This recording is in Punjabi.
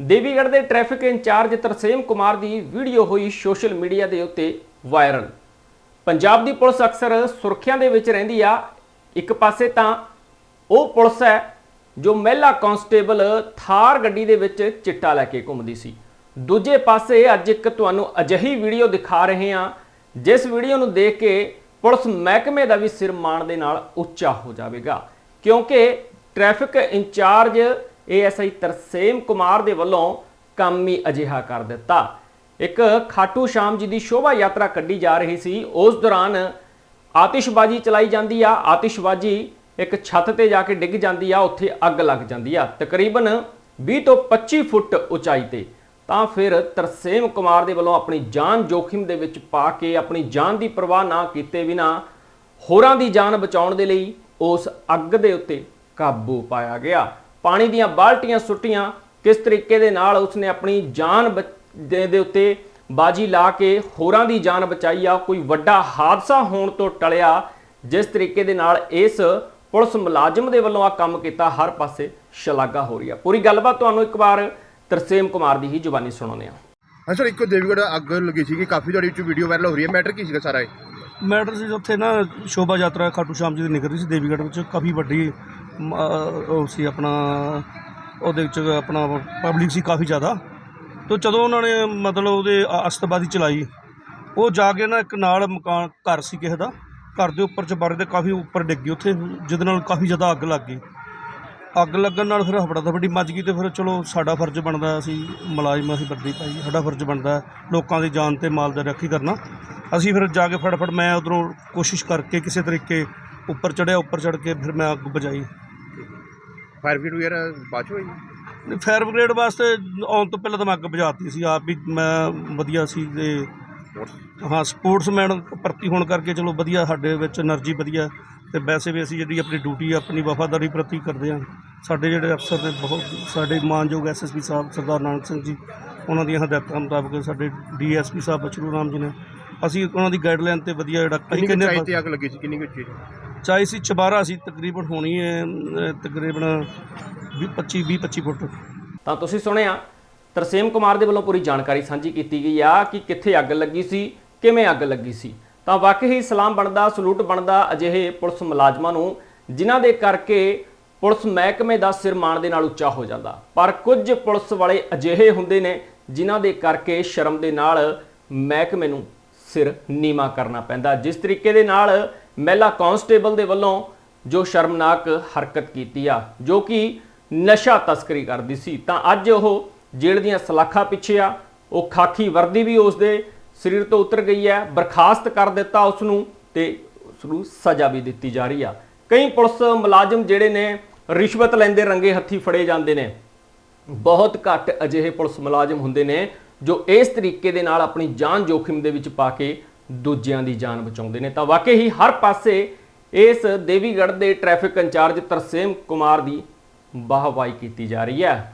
ਦੇਵੀਗੜ੍ਹ ਦੇ ਟ੍ਰੈਫਿਕ ਇੰਚਾਰਜ ਤਰਸੇਮ ਕੁਮਾਰ ਦੀ ਵੀਡੀਓ ਹੋਈ ਸੋਸ਼ਲ ਮੀਡੀਆ ਦੇ ਉੱਤੇ ਵਾਇਰਲ ਪੰਜਾਬ ਦੀ ਪੁਲਿਸ ਅਕਸਰ ਸੁਰੱਖਿਆ ਦੇ ਵਿੱਚ ਰਹਿੰਦੀ ਆ। ਇੱਕ ਪਾਸੇ ਤਾਂ ਉਹ ਪੁਲਿਸ ਹੈ ਜੋ ਮਹਿਲਾ ਕਾਂਸਟੇਬਲ ਥਾਰ ਗੱਡੀ ਦੇ ਵਿੱਚ ਚਿੱਟਾ ਲੈ ਕੇ ਘੁੰਮਦੀ ਸੀ। ਦੂਜੇ ਪਾਸੇ ਅੱਜ ਇੱਕ ਤੁਹਾਨੂੰ ਅਜਿਹੀ ਵੀਡੀਓ ਦਿਖਾ ਰਹੇ ਹਾਂ, ਜਿਸ ਵੀਡੀਓ ਨੂੰ ਦੇਖ ਕੇ ਪੁਲਿਸ ਮਹਿਕਮੇ ਦਾ ਵੀ ਸਿਰ ਮਾਣ ਦੇ ਨਾਲ ਉੱਚਾ ਹੋ ਜਾਵੇਗਾ। ਕਿਉਂਕਿ traffic incharge ASI Tarsem Kumar ਦੇ ਵੱਲੋਂ ਕੰਮ ਹੀ ਅਜਿਹਾ ਕਰ ਦਿੱਤਾ। ਇੱਕ ਖਾਟੂ ਸ਼ਾਮ ਜੀ ਦੀ ਸ਼ੋਭਾ ਯਾਤਰਾ ਕੱਢੀ ਜਾ ਰਹੀ ਸੀ। ਉਸ ਦੌਰਾਨ ਆਤਿਸ਼ਬਾਜ਼ੀ ਚਲਾਈ ਜਾਂਦੀ ਆ। ਆਤਿਸ਼ਬਾਜ਼ੀ ਇੱਕ ਛੱਤ ਤੇ ਜਾ ਕੇ ਡਿੱਗ ਜਾਂਦੀ ਆ। ਉੱਥੇ ਅੱਗ ਲੱਗ ਜਾਂਦੀ ਆ। ਤਕਰੀਬਨ 20 ਤੋਂ 25 ਫੁੱਟ ਉਚਾਈ ਤੇ। ਤਾਂ ਫਿਰ ਤਰਸੇਮ ਕੁਮਾਰ ਦੇ ਵੱਲੋਂ ਆਪਣੀ ਜਾਨ ਜੋਖਿਮ ਦੇ ਵਿੱਚ ਪਾ ਕੇ, ਆਪਣੀ ਜਾਨ ਦੀ ਪਰਵਾਹ ਨਾ ਕੀਤੇ ਬਿਨਾ ਹੋਰਾਂ ਦੀ ਜਾਨ ਬਚਾਉਣ ਦੇ ਲਈ ਉਸ ਅੱਗ ਦੇ ਉੱਤੇ ਕਾਬੂ ਪਾਇਆ ਗਿਆ। ਪਾਣੀ ਦੀਆਂ ਬਾਲਟੀਆਂ ਸੁੱਟੀਆਂ ਕਿਸ ਤਰੀਕੇ ਦੇ ਨਾਲ ਉਸਨੇ ਆਪਣੀ ਜਾਨ ਬਚ- ਦੇ ਉੱਤੇ ਬਾਜੀ ਲਾ ਕੇ ਹੋਰਾਂ ਦੀ ਜਾਨ ਬਚਾਈ ਆ ਕੋਈ ਵੱਡਾ ਹਾਦਸਾ ਹੋਣ ਤੋਂ ਟਲਿਆ ਜਿਸ ਤਰੀਕੇ ਦੇ ਨਾਲ ਇਸ ਪੁਲਿਸ ਮੁਲਾਜ਼ਮ ਦੇ ਵੱਲੋਂ ਆ ਕੰਮ ਕੀਤਾ ਹਰ ਪਾਸੇ ਸ਼ਲਾਘਾ ਹੋ ਰਹੀ ਆ। ਪੂਰੀ ਗੱਲਬਾਤ ਤੁਹਾਨੂੰ ਇੱਕ ਵਾਰ ਤਰਸੇਮ ਕੁਮਾਰ ਦੀ ਹੀ ਜ਼ੁਬਾਨੀ ਸੁਣਾਉਂਦੇ ਆ ਹਾਂ। ਸਰ ਇੱਕੋ ਦੇਵੀਗੜ੍ਹ ਅੱਗ ਲੱਗੀ ਸੀਗੀ ਕਾਫੀ ਤੁਹਾਡੀ ਵਿੱਚ ਵੀਡੀਓ ਵਾਇਰਲ ਹੋ ਰਹੀ ਹੈ ਮੈਟਰ ਕੀ ਸੀਗਾ ਸਾਰਾ ਇਹ? ਮੈਟਰ ਸੀ ਉੱਥੇ ਨਾ ਸ਼ੋਭਾ ਯਾਤਰਾ ਖਾਟੂ ਸ਼ਾਮ ਜੀ ਦੀ ਨਿਕਲ ਰਹੀ ਸੀ ਦੇਵੀਗੜ੍ਹ ਵਿੱਚ ਕਾਫੀ ਵੱਡੀ ਉਹ ਸੀ ਆਪਣਾ, ਉਹਦੇ ਵਿੱਚ ਆਪਣਾ ਪਬਲਿਕ ਸੀ ਕਾਫੀ ਜ਼ਿਆਦਾ। ਤੋਂ ਜਦੋਂ ਉਹਨਾਂ ਨੇ ਮਤਲਬ ਉਹਦੇ ਅ- ਚਲਾਈ, ਉਹ ਜਾ ਕੇ ਨਾ ਇੱਕ ਨਾਲ ਮਕਾਨ, ਘਰ ਸੀ ਕਿਸੇ ਦਾ। ਘਰ ਦੇ ਉੱਪਰ ਚਬਾਰੇ ਦੇ ਕਾਫੀ ਉੱਪਰ ਡਿੱਗੀ ਉੱਥੇ, ਜਿਹਦੇ ਨਾਲ ਕਾਫੀ ਜ਼ਿਆਦਾ ਅੱਗ ਲੱਗ ਗਈ। ਅੱਗ ਲੱਗਣ ਨਾਲ ਫਿਰ ਹਫੜਾ ਦਫੜੀ ਮੱਚ ਗਈ ਤੇ ਫਿਰ ਚਲੋ ਸਾਡਾ ਫਰਜ਼ ਬਣਦਾ ਅਸੀਂ ਮੁਲਾਜ਼ਮ ਅਸੀਂ ਵਰਦੀ ਪਾਈ ਸਾਡਾ ਫਰਜ਼ ਬਣਦਾ ਲੋਕਾਂ ਦੀ ਜਾਨ ਤੇ ਮਾਲ ਦਾ ਰਾਖੀ ਕਰਨਾ। ਅਸੀਂ ਫਿਰ ਜਾ ਕੇ ਫਟਾਫਟ ਮੈਂ ਉਧਰੋਂ ਕੋਸ਼ਿਸ਼ ਕਰਕੇ ਕਿਸੇ ਤਰੀਕੇ ਉੱਪਰ ਚੜਿਆ ਉੱਪਰ ਚੜ ਕੇ ਫਿਰ ਮੈਂ ਅੱਗ ਬੁਝਾਈ। ਫਾਇਰ ਬ੍ਰਿਗੇਡ ਵਗੈਰਾ ਬਾਅਦ ਹੋਈ? ਨਹੀਂ ਫਾਇਰ ਬ੍ਰਿਗੇਡ ਵਾਸਤੇ ਆਉਣ ਤੋਂ ਪਹਿਲਾਂ ਤਾਂ ਮੈਂ ਬੁਝਾਤੀ ਸੀ ਆਪ ਵੀ ਮੈਂ ਵਧੀਆ ਸੀ ਤੇ ਹਾਂ ਸਪੋਰਟਸਮੈਨ ਪ੍ਰਤੀ ਹੋਣ ਕਰਕੇ ਚਲੋ ਵਧੀਆ ਸਾਡੇ ਵਿੱਚ એનર્ਜੀ ਵਧੀਆ ਤੇ ਵੈਸੇ ਵੀ ਅਸੀਂ ਜਿਹੜੀ ਆਪਣੀ ਡਿਊਟੀ ਆਪਣੀ ਵਫਾਦਾਰੀ ਪ੍ਰਤੀ ਕਰਦੇ ਹਾਂ। ਸਾਡੇ ਜਿਹੜੇ ਅਫਸਰ ਨੇ ਬਹੁਤ ਸਾਡੇ ਮਾਨਯੋਗ ਐਸਐਸਪੀ ਸਾਹਿਬ ਸਰਦਾਰ ਨਾਨਕ ਸਿੰਘ ਜੀ ਉਹਨਾਂ ਦੀਆਂ ਹਦਾਇਤਾਂ ਮੁਤਾਬਕ ਸਾਡੇ ਡੀਐਸਪੀ ਸਾਹਿਬ ਬਚਰੂ ਰਾਮ ਜੀ ਨੇ ਅਸੀਂ ਉਹਨਾਂ ਦੀ ਗਾਈਡਲਾਈਨ ਤੇ ਵਧੀਆ ਜਿਹੜਾ ਕਿੰਨੇ ਕਿੰਨੇ ਅੱਗ ਲੱਗੀ ਸੀ? ਕਿੰਨੀ ਕੁ ਚੀਜ਼ ਚਾਹੀ ਸੀ ਚਬਾਰਾ ਸੀ ਤਕਰੀਬਨ ਹੋਣੀ ਹੈ ਅਮ, ਤਕਰੀਬਨ 25 20 25 ਫੁੱਟ। ਤਾਂ ਤੁਸੀਂ ਸੁਣਿਆ ਤਰਸੇਮ ਕੁਮਾਰ ਦੇ ਵੱਲੋਂ ਪੂਰੀ ਜਾਣਕਾਰੀ ਸਾਂਝੀ ਕੀਤੀ ਗਈ ਆ ਕਿ ਕਿੱਥੇ ਅੱਗ ਲੱਗੀ ਸੀ ਕਿਵੇਂ ਅੱਗ ਲੱਗੀ ਸੀ। ਤਾਂ ਵਾਕਈ ਹੀ ਸਲਾਮ ਬਣਦਾ ਸਲੂਟ ਬਣਦਾ ਅਜਿਹੇ ਪੁਲਿਸ ਮੁਲਾਜ਼ਮਾਂ ਨੂੰ ਜਿਨ੍ਹਾਂ ਦੇ ਕਰਕੇ ਪੁਲਿਸ ਮਹਿਕਮੇ ਦਾ ਸਿਰ ਮਾਣ ਦੇ ਨਾਲ ਉੱਚਾ ਹੋ ਜਾਂਦਾ। ਪਰ ਕੁਝ ਪੁਲਿਸ ਵਾਲੇ ਅਜਿਹੇ ਹੁੰਦੇ ਨੇ ਜਿਨ੍ਹਾਂ ਦੇ ਕਰਕੇ ਸ਼ਰਮ ਦੇ ਨਾਲ ਮਹਿਕਮੇ ਨੂੰ ਸਿਰ ਨੀਵਾ ਕਰਨਾ ਪੈਂਦਾ। ਜਿਸ ਤਰੀਕੇ ਦੇ ਨਾਲ ਮਹਿਲਾ ਕਾਂਸਟੇਬਲ ਦੇ ਵੱਲੋਂ ਜੋ ਸ਼ਰਮਨਾਕ ਹਰਕਤ ਕੀਤੀ ਆ, ਜੋ ਕਿ ਨਸ਼ਾ ਤਸਕਰੀ ਕਰਦੀ ਸੀ, ਤਾਂ ਅੱਜ ਉਹ ਜੇਲ੍ਹ ਦੀਆਂ ਸਲਾਖਾਂ ਪਿੱਛੇ ਆ, ਉਹ ਖਾਕੀ ਵਰਦੀ ਵੀ ਉਸ ਦੇ ਸਰੀਰ ਤੋਂ ਉਤਰ ਗਈ ਹੈ, ਬਰਖਾਸਤ ਕਰ ਦਿੱਤਾ ਉਸ ਨੂੰ ਤੇ ਉਸ ਨੂੰ ਸਜ਼ਾ ਵੀ ਦਿੱਤੀ ਜਾ ਰਹੀ ਆ। ਕਈ ਪੁਲਿਸ ਮੁਲਾਜ਼ਮ ਜਿਹੜੇ ਨੇ, ਰਿਸ਼ਵਤ ਲੈਂਦੇ ਰੰਗੇ ਹੱਥੀ ਫੜੇ ਜਾਂਦੇ ਨੇ। ਬਹੁਤ ਘੱਟ ਅਜਿਹੇ ਪੁਲਿਸ ਮੁਲਾਜ਼ਮ ਹੁੰਦੇ ਨੇ, ਜੋ ਇਸ ਤਰੀਕੇ ਦੇ ਨਾਲ ਆਪਣੀ ਜਾਨ ਜੋਖਿਮ ਦੇ ਵਿੱਚ ਪਾ ਕੇ ਦੂਜਿਆਂ ਦੀ ਜਾਨ ਬਚਾਉਂਦੇ ਨੇ। ਤਾਂ ਵਾਕਈ ਹੀ ਹਰ ਪਾਸੇ ਇਸ ਦੇਵੀਗੜ੍ਹ ਦੇ ਟ੍ਰੈਫਿਕ ਇੰਚਾਰਜ ਤਰਸੇਮ ਕੁਮਾਰ ਦੀ ਵਾਹਵਾਈ ਕੀਤੀ ਜਾ ਰਹੀ ਹੈ।